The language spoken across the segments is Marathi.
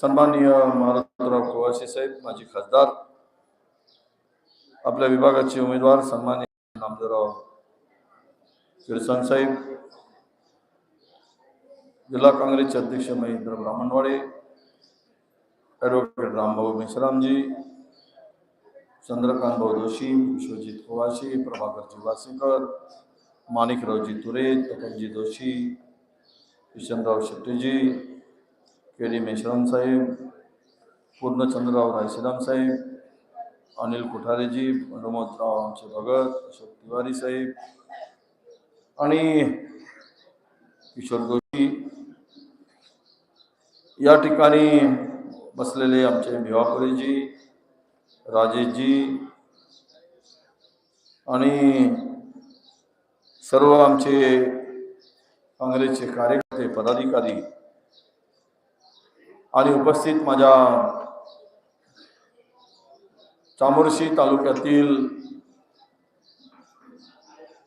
सन्माननीय महाराजराव कोवासे साहेब, माजी खासदार, आपल्या विभागाचे उमेदवार, सन्माननीय नामदेवराव किरसन साहेब, जिल्हा काँग्रेसचे अध्यक्ष महेंद्र ब्राह्मणवाडे, ॲडव्होकेट रामभाऊ मेश्रामजी चंद्रकांत भाऊ जोशी, विश्वजीत विश्वजित कोवाशी प्रभाकरजी वासेकर, माणिकरावजी तुरे तपनजी जोशी, किशनराव शेट्टीजी के डी मेश्राम साहेब पूर्णचंद्रराव रायसीराम साहेब अनिल कोठारेजी मनोमतराव आमचे भगत अशोक तिवारी साहेब आणि किशोर जोशी. या ठिकाणी बसलेले आमचे भिवापुरेजी राजेशजी आणि सर्व आमचे काँग्रेसचे कार्यकर्ते पदाधिकारी आणि उपस्थित माझ्या चामोर्शी तालुक्यातील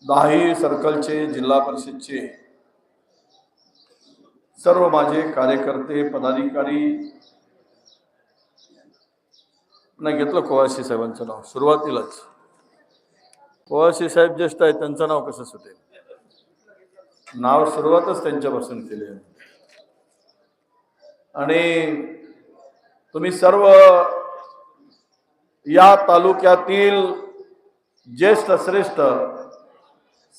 दाही सर्कलचे जिल्हा परिषदचे सर्व माझे कार्यकर्ते पदाधिकारी नाही घेतलं कोवाशी साहेबांचं नाव सुरुवातीलाच. कोवाशी साहेब ज्येष्ठ आहेत त्यांचं नाव कसं सुटेल? नाव सुरुवातच त्यांच्यापासून केली आहे. आणि तुम्ही सर्व या तालुक्यातील ज्येष्ठ श्रेष्ठ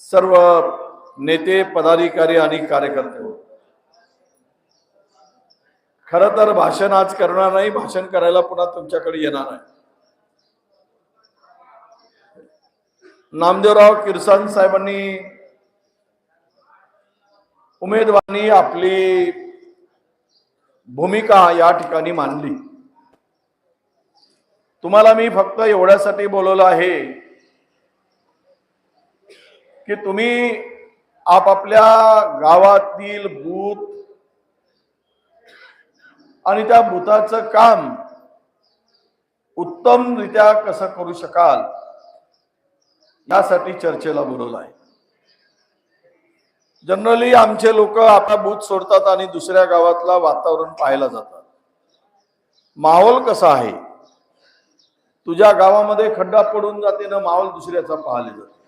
सर्व नेते पदाधिकारी आणि कार्यकर्ते. हो खर तर भाषण आज करणार नाही भाषण करायला पुन्हा तुमच्याकडे येणार आहे नामदेवराव किरसान साहेबांनी उमेदवारी आपली भूमिका या ठिकाणी मांडली. तुम्हाला मी फक्त एवढ्यासाठी बोलवलं आहे की तुम्ही आपापल्या गावातील बूथ आणि त्या भूताचं काम उत्तमरित्या कसं करू शकाल यासाठी चर्चेला बोलवलं आहे. जनरली आमचे लोक आपला बूथ सोडतात आणि दुसऱ्या गावातला वातावरण पाहायला जातात. माहोल कसा आहे? तुझ्या गावामध्ये खड्डा पडून जाते ना माहोल दुसऱ्याचा पाहायला जाते.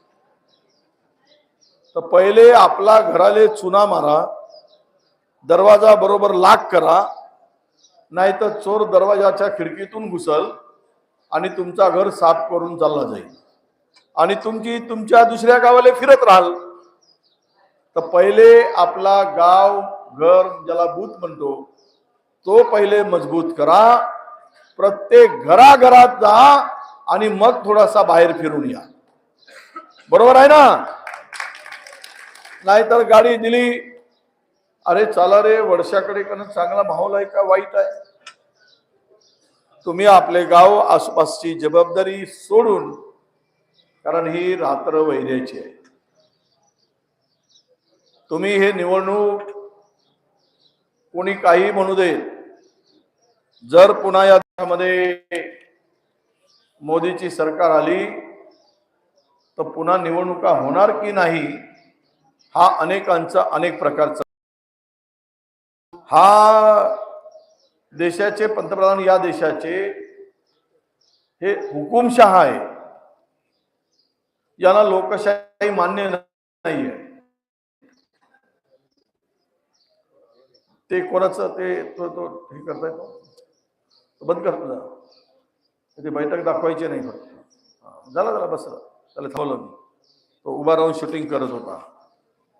तर पहिले आपला घराले चुना मारा दरवाजा बरोबर लाक करा नाहीतर चोर दरवाजाच्या खिडकीतून घुसल आणि तुमचा घर साफ करून चालला जाईल. आणि तुमची तुमच्या दुसऱ्या गावाला फिरत राहाल. तर पहिले आपला गाव घर ज्याला भूत म्हणतो तो पहिले मजबूत करा. प्रत्येक घराघरात जा आणि मग थोडासा बाहेर फिरून या. बरोबर आहे ना? नाहीतर गाडी दिली अरे चला रे वर्षाकडे करणं चांगला माहोल आहे का? वाईट आहे. तुम्ही आपले गाव आसपासची जबाबदारी सोडून कारण ही रात्र वैर्याची आहे. तुम्ही हे निवडणूक कोणी काही म्हणू दे जर पुन्हा या देशामध्ये मोदीची सरकार आली तर पुन्हा निवडणुका होणार की नाही हा अनेकांचा अनेक प्रकारचा हा देशाचे पंतप्रधान या देशाचे हे हुकुमशहा आहे. याला लोकशाही मान्य नाहीये. ते कोणाचं ते तो तो हे करताय तो? तो बंद कर तुझा. ते बैठक दाखवायची नाही फक्त. झाला झाला बसला. त्याला थांबलं मी. तो उभा राहून शूटिंग करत होता.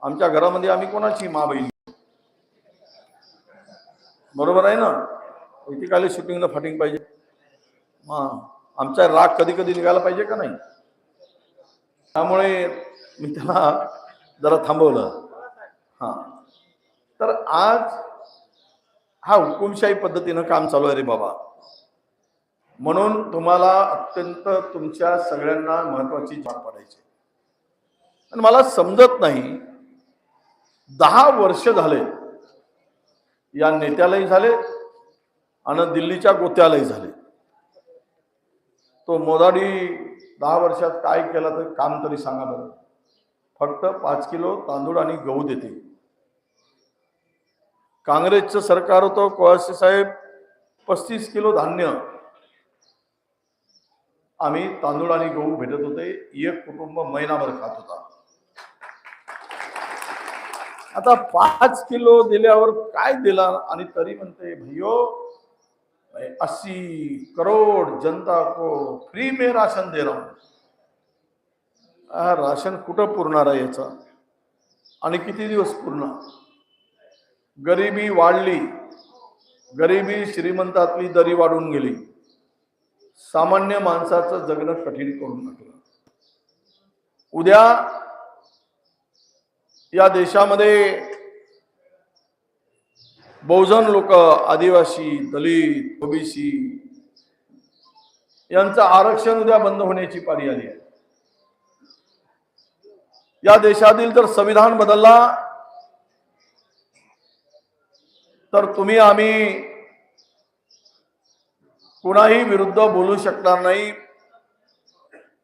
आमच्या घरामध्ये आम्ही कोणाची मा बहीण बरोबर आहे ना? एकेकाले शूटिंगला फाटिंग पाहिजे. हा आमचा राग कधी कधी निघायला पाहिजे का नाही? त्यामुळे मी त्याला जरा थांबवलं. हां. तर आज हा हुकुमशाही पद्धतीनं काम चालू आहे रे बाबा. म्हणून तुम्हाला अत्यंत तुमच्या सगळ्यांना महत्वाची जाण पाडायची. आणि मला समजत नाही दहा वर्ष झाले या नेत्यालाही झाले आणि दिल्लीच्या गोत्यालाही झाले. तो मोदाडी दहा वर्षात काय केलं तर काम तरी सांगा बरं. फक्त पाच किलो तांदूळ आणि गहू देते. काँग्रेसचं सरकार होतं कोळसे साहेब पस्तीस किलो धान्य. आम्ही तांदूळ आणि गहू भेटत होते एक कुटुंब महिनाभर खात होता. आता पाच किलो दिल्यावर काय दिला आणि तरी म्हणते भैयो अस्सी करोड जनता को फ्री मे राशन दे रहा राशन कुठं पुरणार आहे याचा? आणि किती दिवस पुरणार? गरिबी वाढली गरिबी श्रीमंतातली दरी वाढून गेली. सामान्य माणसाचं जगणं कठीण करून टाकलं. उद्या या देशामध्ये बहुजन लोक आदिवासी दलित ओबीसी यांचं आरक्षण उद्या बंद होण्याची पारी आली आहे. या देशातील जर संविधान बदलला तर तुम्ही आम्ही कुणाही विरुद्ध बोलू शकणार नाही.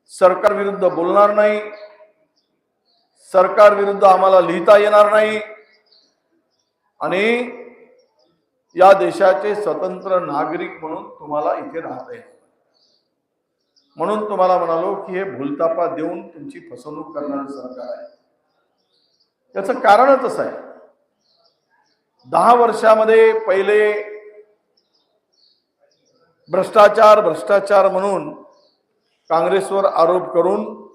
सरकार विरुद्ध बोलणार नाही. सरकार विरुद्ध आम्हाला लिहिता येणार नाही. आणि या देशाचे स्वतंत्र नागरिक म्हणून तुम्हाला इथे राहता येईल म्हणून तुम्हाला म्हणालो की हे भूलतापा देऊन तुमची फसवणूक करणारं सरकार आहे. याचं कारणच असं आहे. दहा वर्षामध्ये पहिले भ्रष्टाचार भ्रष्टाचार म्हणून काँग्रेसवर आरोप करून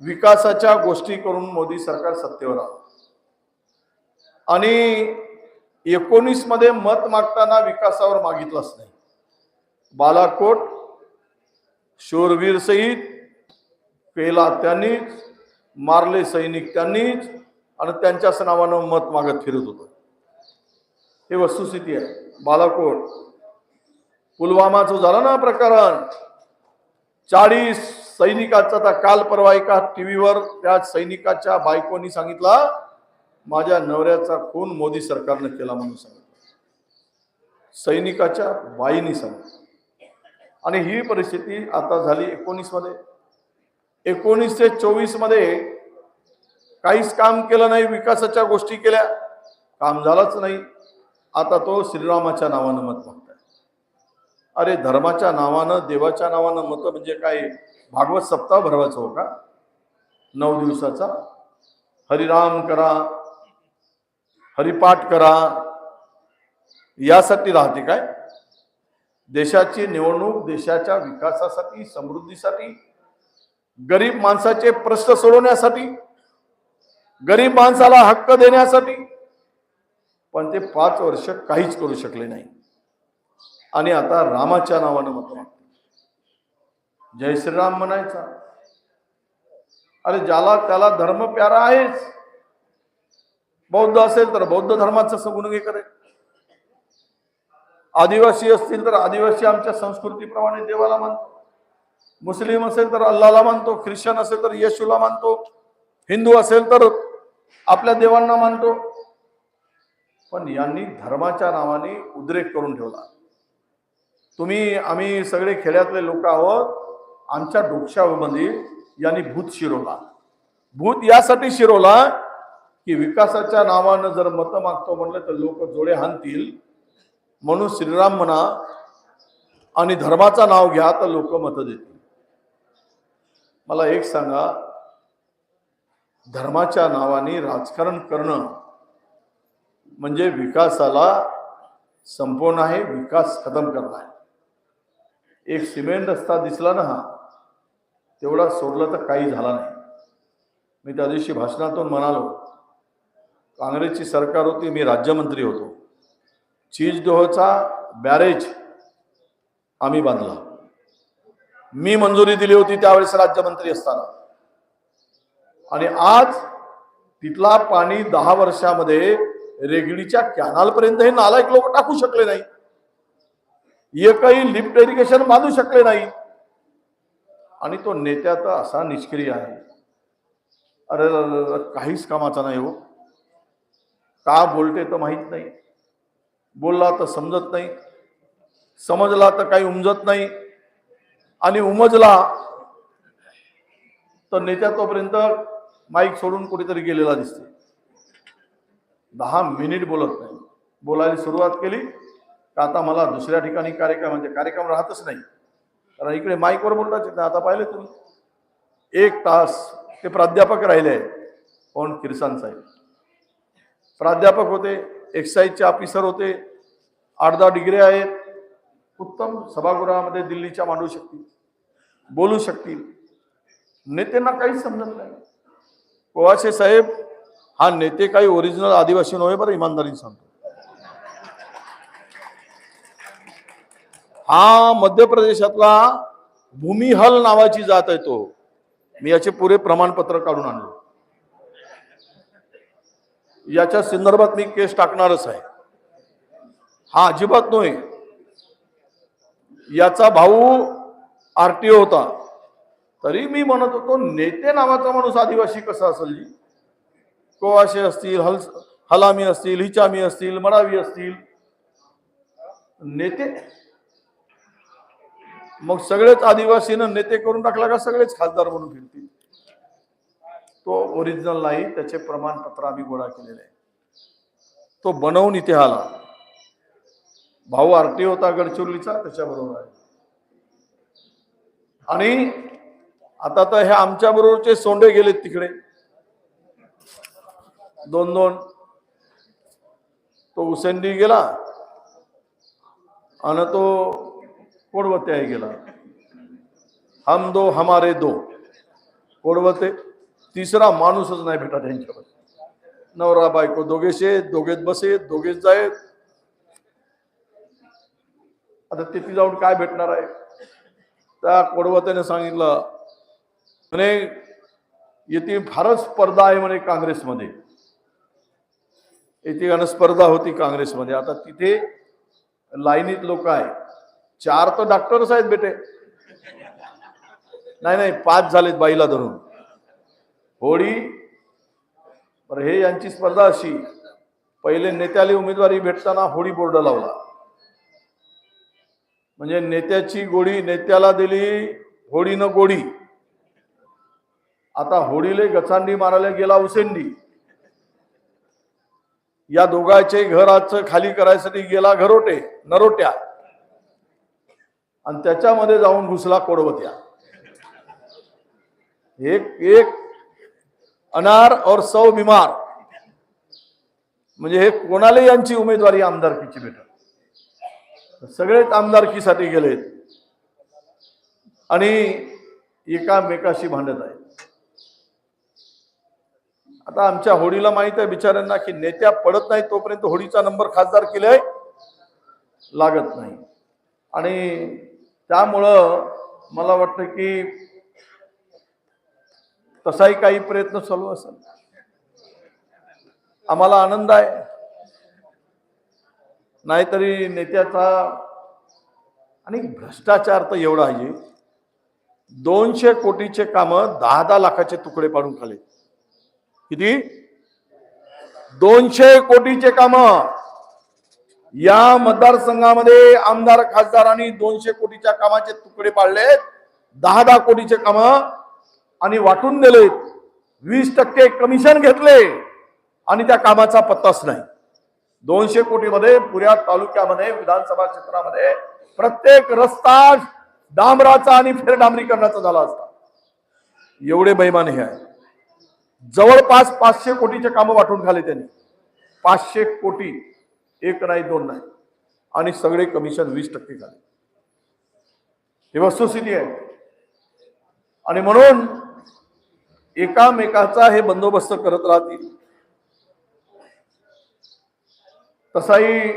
विकासाच्या गोष्टी करून मोदी सरकार सत्तेवर आलं. आणि एकोणीसमध्ये मत मागताना विकासावर मागितलंच नाही. बालाकोट शूरवीर सहित केला त्यांनीच मारले सैनिक त्यांनीच आणि त्यांच्याच नावानं मत मागत फिरत होतं. हे वस्तुस्थिती आहे. बालाकोट. पुलवामाचं झालं ना प्रकरण चाळीस सैनिकाचा आता काल परवा एका टीव्हीवर त्या सैनिकाच्या बायकोनी सांगितला माझ्या नवऱ्याचा खून मोदी सरकारने केला म्हणून सांगितलं. सैनिकाच्या बाईनी सांगितलं. आणि ही परिस्थिती आता झाली एकोणीसमध्ये एकोणीस ते चोवीसमध्ये काहीच काम केलं नाही विकासाच्या गोष्टी केल्या. काम झालंच नाही. आता तो श्रीरामाच्या नावानं मत मागताय. अरे धर्माच्या नावानं देवाच्या नावानं मत म्हणजे काय? भागवत सप्ताह भरवायचं हो का? नऊ दिवसाचा. हरिराम करा. हरिपाठ करा. यासाठी राहते काय? देशाची निवडणूक देशाच्या विकासासाठी समृद्धीसाठी गरीब माणसाचे प्रश्न सोडवण्यासाठी गरीब माणसाला हक्क देण्यासाठी पण ते पाच वर्ष काहीच करू शकले नाही. आणि आता रामाच्या नावानं मत मागते जय श्रीराम म्हणायचा. अरे ज्याला त्याला धर्म प्यारा आहेच. बौद्ध असेल तर बौद्ध धर्माचं सगुण करेल. आदिवासी असतील तर आदिवासी आमच्या संस्कृतीप्रमाणे देवाला मानतो. मुस्लिम असेल तर अल्लाला मानतो. ख्रिश्चन असेल तर येशूला मानतो. हिंदू असेल तर आपल्या देवांना मानतो. पण यांनी धर्माच्या नावाने उद्रेक करून ठेवला. तुम्ही आम्ही सगळे खेड्यातले लोक आहोत आमच्या डोक्ष्यामध्ये यांनी भूत शिरवला. भूत यासाठी शिरवला की विकासाच्या नावानं जर मतं मागतो म्हणलं तर लोक जोडे हाणतील. म्हणून श्रीराम म्हणा आणि धर्माचं नाव घ्या तर लोक मतं देतील. मला एक सांगा धर्माच्या नावाने राजकारण करणं म्हणजे विकासाला संपवणं आहे विकास खतम करणं आहे. एक सिमेंट रस्ता दिसला ना हा तेवढा सोडला तर काही झाला नाही. मी त्या दिवशी भाषणातून म्हणालो काँग्रेसची सरकार होती मी राज्यमंत्री होतो. चीजडोहचा बॅरेज आम्ही बांधला. मी मंजुरी दिली होती त्यावेळेस राज्यमंत्री असताना. आणि आज तिथला पाणी दहा वर्षामध्ये रेगडीच्या कॅनालपर्यंत हे नालायक लोक टाकू शकले नाही. एकही लिफ्ट इरिगेशन बांधू शकले नाही. आणि तो नेत्या तर असा निष्क्रिय आहे. अरे काहीच कामाचा नाही हो. का बोलते तर माहीत नाही. बोलला तर समजत नाही. समजला तर काही उमजत नाही. आणि उमजला तर नेत्या तोपर्यंत माईक सोडून कुठेतरी गेलेला दिसते दहा मिनिट बोलत नाही. बोलायला सुरुवात केली का आता मला दुसऱ्या ठिकाणी कार्यक्रम म्हणजे कार्यक्रम राहतच नाही. कारण इकडे माईकवर बोलताच येत नाही. आता पाहिले तुम्ही? एक तास ते प्राध्यापक राहिले कोण किरसान साहेब. प्राध्यापक होते एक्साईजचे ऑफिसर होते आठ दहा डिग्री आहेत उत्तम सभागृहामध्ये दिल्लीच्या मांडू शकतील बोलू शकतील. नेत्यांना काहीच समजत नाही. कोवाशे साहेब हा नेते काही ओरिजिनल आदिवासी नव्हे बरं इमानदारीने सांगतो. हा मध्य प्रदेशातला भूमिहल नावाची जात आहे तो. मी याचे पुरे प्रमाणपत्र काढून आणलो. याच्या संदर्भात मी केस टाकणारच आहे. हा अजिबात नव्हे. याचा भाऊ आरटीओ होता. तरी मी म्हणत होतो नेते नावाचा माणूस आदिवासी कसा असेल जी? कोवाशे असतील हल हलामी असतील हिचामी असतील मडावी असतील. नेते? मग सगळेच आदिवासीनं नेते करून टाकला का सगळेच खासदार म्हणून फिरतील? तो ओरिजिनल नाही त्याचे प्रमाणपत्र आम्ही गोळा केलेले आहे. तो बनवून इथे आला. भाऊ आरटी होता गडचिरोलीचा त्याच्याबरोबर आहे. आणि आता तर हे आमच्या बरोबरचे सोंडे गेलेत तिकडे. दोन दोन. तो उसेंडी गेला आणि तो कोडवते गेला. हम दो हमारे दो. कोडवते. तिसरा माणूसच नाही भेटा त्यांच्यावर. नवरा बायको दोघेशे दोघेच बसे दोघेच जायत. आता तिथे जाऊन काय भेटणार आहे? त्या कोडवतेने सांगितलं म्हणे येथे फारच स्पर्धा आहे म्हणे काँग्रेसमध्ये. येथे स्पर्धा होती काँग्रेसमध्ये. आता तिथे लाईनीत लोक आहे चार तर डॉक्टरच आहेत बेटे. नाही नाही पाच झालेत बाईला धरून. होळी बरं हे यांची स्पर्धा अशी. पहिले नेत्याला उमेदवारी भेटताना होळी बोर्ड लावला. म्हणजे नेत्याची गोडी नेत्याला दिली होळीनं गोडी. आता होळीले गचांडी मारायला गेला उसेंडी. या दोघांचे घराचं खाली करायसाठी गेला घरोटे नरोट्या. आणि त्याच्यामध्ये जाऊन घुसला कोडवत्या. एक एक अनार और सौ बिमार. म्हणजे हे कोणाला यांची उमेदवारी आमदारकीची भेटत सगळेच आमदारकीसाठी गेलेत. आणि एकामेकाशी भांडत आहेत. आता आमच्या होडीला माहीत आहे बिचाऱ्यांना की नेत्या पडत नाही तोपर्यंत होडीचा नंबर खासदार केलाय लागत नाही. आणि त्यामुळं मला वाटतं की तसाही काही प्रयत्न चालू असेल. आम्हाला आनंद आहे. नाहीतरी नेत्याचा आणि भ्रष्टाचार तर एवढा आहे. दोनशे कोटीचे कामं दहा दहा लाखाचे तुकडे पाडून खाले. किती? दोनशे कोटीचे काम. या मतदारसंघामध्ये आमदार खासदारांनी दोनशे कोटीच्या कामाचे तुकडे पाडलेत. दहा दहा कोटीचे काम आणि वाटून दिलेत. वीस टक्के कमिशन घेतले आणि त्या कामाचा पत्ताच नाही. दोनशे कोटीमध्ये पुऱ्या तालुक्यामध्ये विधानसभा क्षेत्रामध्ये प्रत्येक रस्ता डांबराचा आणि फेरडांबरीकरणाचा झाला असता. एवढे बैमान हे आहे जवळपास पाचशे कोटीचे कामं वाटून खाले त्यांनी. पाचशे कोटी एक नाही दोन नाही. आणि सगळे कमिशन वीस टक्के झाले. ही वस्तुस्थिती आहे. आणि म्हणून एकामेकाचा हे बंदोबस्त करत राहतील. तसाही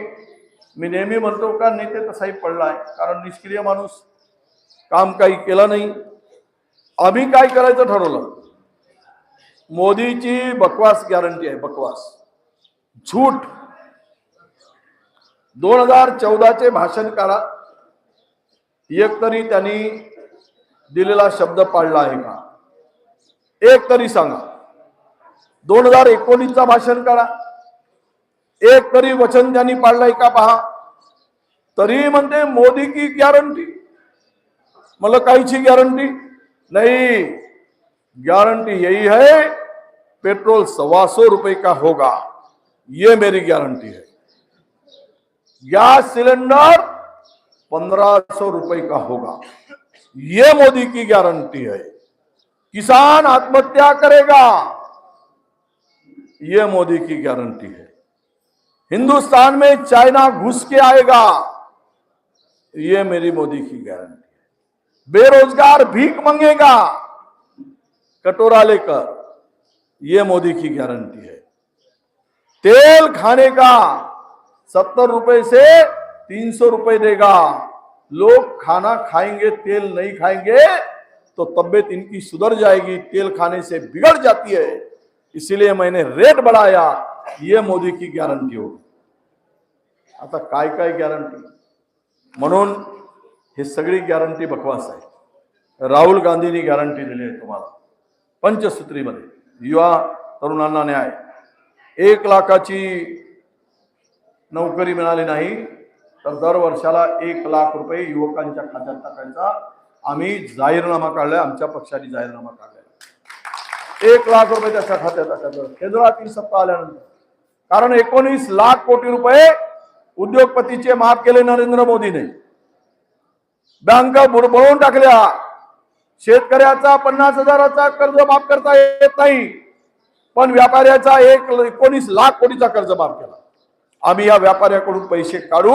मी नेहमी म्हणतो का नेते तसाही पडला आहे कारण निष्क्रिय माणूस काम काही केला नाही. आम्ही काय करायचं ठरवलं? मोदीची बकवास गॅरंटी आहे बकवास. झूट दोन हजार चौदाचे भाषण करा एक तरी त्यांनी दिलेला शब्द पाळला आहे का? एक तरी सांगा. दोन हजार एकोणीसचा भाषण करा एक तरी वचन त्यांनी पाळलंय का पहा? तरी म्हणते मोदी की गॅरंटी मला काहीची गॅरंटी नाही. गारंटी यही है, पेट्रोल सवा सौ रुपए का होगा। ये मेरी गारंटी है। गैस सिलेंडर पंद्रह सौ रुपए का होगा। ये मोदी की गारंटी है। किसान आत्महत्या करेगा। ये मोदी की गारंटी है। हिंदुस्तान में चाइना घुस के आएगा। ये मेरी मोदी की गारंटी है। बेरोजगार भीख मांगेगा। कटोरा लेकर यह मोदी की गारंटी है। तेल खाने का सत्तर रुपए से तीन सौ रुपए देगा। लोग खाना खाएँगे, तेल नहीं खाएँगे तो तबियत इनकी सुधर जाएगी, तेल खाने से बिगड़ जाती है। इसीलिए मैंने रेट बढ़ाया, ये मोदी की गॅरंटी होती आता काय काय गॅरंटी? म्हणून हे सगळी गॅरंटी बकवास आहे राहुल गांधींनी गॅरंटी दिली आहे तुम्हाला पंचसूत्रीमध्ये. युवा तरुणांना न्याय. एक लाखाची नोकरी मिळाली नाही तर दर वर्षाला एक लाख रुपये युवकांच्या खात्यात टाकायचा. आम्ही जाहीरनामा काढलाय आमच्या पक्षाने जाहीरनामा काढलाय. एक लाख रुपये त्याच्या खात्यात टाकायचं. केंद्रातील सत्ता आल्यानंतर. कारण एकोणीस लाख कोटी रुपये उद्योगपतीचे माफ केले नरेंद्र मोदीने. बँका बुडबळून टाकल्या. शेतकऱ्याचा पन्नास हजाराचा कर्ज माफ करता येत नाही. पण व्यापाऱ्याचा एक एकोणीस लाख कोटीचा कर्ज माफ केला. आम्ही या व्यापाऱ्याकडून पैसे काढू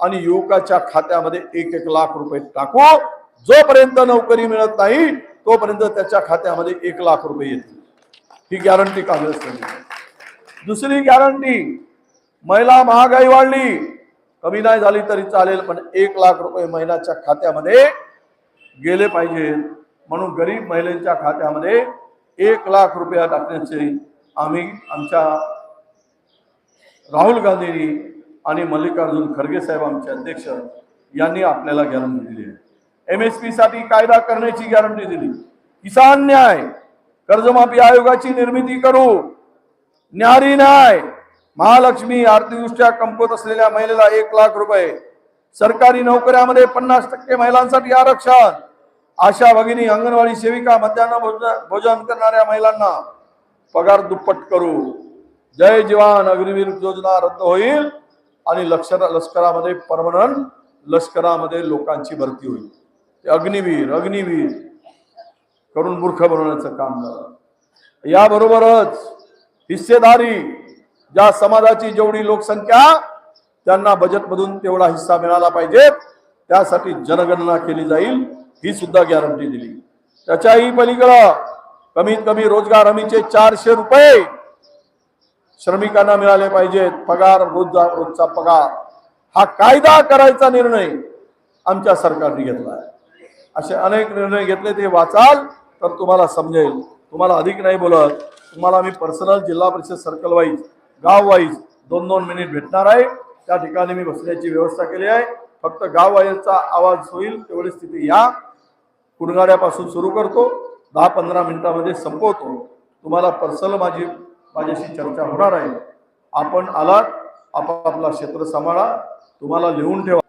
आणि युवकाच्या खात्यामध्ये एक एक लाख रुपये टाकू. जोपर्यंत नोकरी मिळत नाही तोपर्यंत त्याच्या खात्यामध्ये एक लाख रुपये येतील. ही गॅरंटी काँग्रेस दुसरी गॅरंटी महिला महागाई वाढली. कमी नाही झाली तरी चालेल पण एक लाख रुपये महिलाच्या खात्यामध्ये गेले पाहिजेत म्हणून गरीब महिलांच्या खात्यामध्ये एक लाख रुपया टाकण्याचे आम्ही आमच्या राहुल गांधींनी आणि मल्लिकार्जुन खरगे साहेब आमचे अध्यक्ष यांनी आपल्याला गॅरंटी दिली आहे. एम एस पी साठी कायदा करण्याची गॅरंटी दिली. किसान न्याय कर्जमाफी आयोगाची निर्मिती करू. न्यारी न्याय महालक्ष्मी आर्थिकदृष्ट्या कमकवत असलेल्या महिलेला एक लाख रुपये सरकारी नोकऱ्यामध्ये पन्नास टक्के महिलांसाठी आरक्षण. आशा भगिनी अंगणवाडी सेविका मध्यान्ह भोजन भोजन करणाऱ्या महिलांना पगार दुप्पट करू. जय जवान अग्निवीर योजना रद्द होईल आणि लष्कर लष्करामध्ये परमनंट लष्करामध्ये लोकांची भरती होईल. ते अग्निवीर अग्निवीर करून मूर्ख बनवण्याचं काम झालं याबरोबरच हिस्सेदारी ज्या समाजाची जेवढी लोकसंख्या त्यांना बजेटमधून तेवढा हिस्सा मिळाला पाहिजे त्यासाठी जनगणना केली जाईल ही सुद्धा गॅरंटी दिली. त्याच्याही पलीकडं कमीत कमी रोजगार हमीचे चारशे रुपये श्रमिकांना मिळाले पाहिजेत. पगार रोजचा रोजचा पगार. हा कायदा करायचा निर्णय आमच्या सरकारने घेतला आहे. असे अनेक निर्णय घेतले ते वाचाल तर तुम्हाला समजेल. तुम्हाला अधिक नाही बोलत. तुम्हाला मी पर्सनल जिल्हा परिषद सर्कल वाईज गाव वाईज दोन दोन मिनिट भेटणार आहे. त्या ठिकाणी मी बसण्याची व्यवस्था केली आहे. फक्त गाव आवाज होईल तेवढी स्थिती या. कुडगाड्यापासून सुरू करतो. दहा पंधरा मिनिटामध्ये संपवतो. तुम्हाला पर्सनल माझी माझ्याशी चर्चा होणार आहे. आपण आलात. आपापला क्षेत्र सांभाळा. तुम्हाला लिहून ठेवा.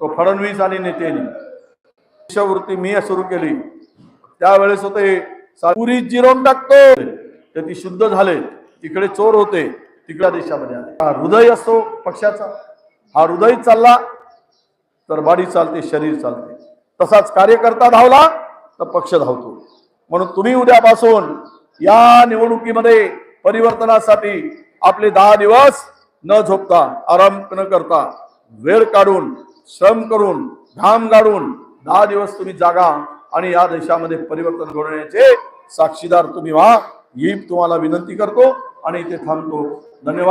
तो फडणवीस आणि नेत्यांनी शिष्यवृत्ती मी सुरू केली. त्यावेळेस होते. पुरी जिरवून टाकतो. ते ती शुद्ध झाले. तिकडे चोर होते. तिकडल्या देशामध्ये आले. हा हृदय असतो पक्षाचा हा हृदय चालला तर बाडी चालते शरीर चालते. तसाच कार्यकर्ता धावला तर पक्ष धावतो. म्हणून तुम्ही उद्यापासून या निवडणुकीमध्ये परिवर्तनासाठी आपले दहा दिवस न झोपता आराम न करता वेळ काढून श्रम करून घाम गाडून दहा दिवस तुम्ही जागा आणि या देशामध्ये परिवर्तन घडवण्याचे साक्षीदार तुम्ही व्हा ही तुम्हाला विनंती करतो. आणि इथे थांबतो. धन्यवाद.